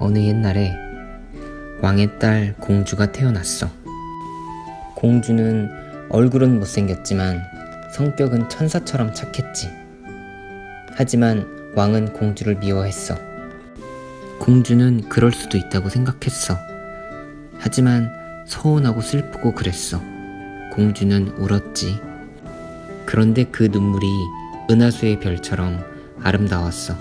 어느 옛날에 왕의 딸 공주가 태어났어. 공주는 얼굴은 못생겼지만 성격은 천사처럼 착했지. 하지만 왕은 공주를 미워했어. 공주는 그럴 수도 있다고 생각했어. 하지만 서운하고 슬프고 그랬어. 공주는 울었지. 그런데 그 눈물이 은하수의 별처럼 아름다웠어.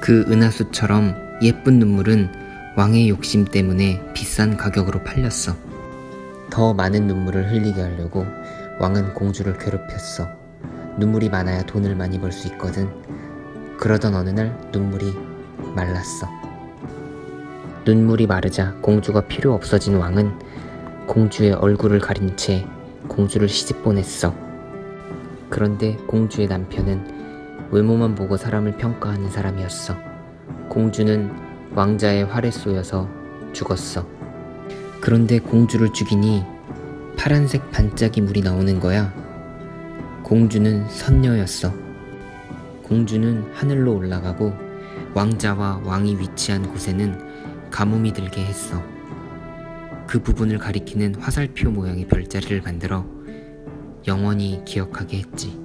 그 은하수처럼 예쁜 눈물은 왕의 욕심 때문에 비싼 가격으로 팔렸어. 더 많은 눈물을 흘리게 하려고 왕은 공주를 괴롭혔어. 눈물이 많아야 돈을 많이 벌 수 있거든. 그러던 어느 날 눈물이 말랐어. 눈물이 마르자 공주가 필요 없어진 왕은 공주의 얼굴을 가린 채 공주를 시집 보냈어. 그런데 공주의 남편은 외모만 보고 사람을 평가하는 사람이었어. 공주는 왕자의 활에 쏘여서 죽었어. 그런데 공주를 죽이니 파란색 반짝이 물이 나오는 거야. 공주는 선녀였어. 공주는 하늘로 올라가고 왕자와 왕이 위치한 곳에는 가뭄이 들게 했어. 그 부분을 가리키는 화살표 모양의 별자리를 만들어 영원히 기억하게 했지.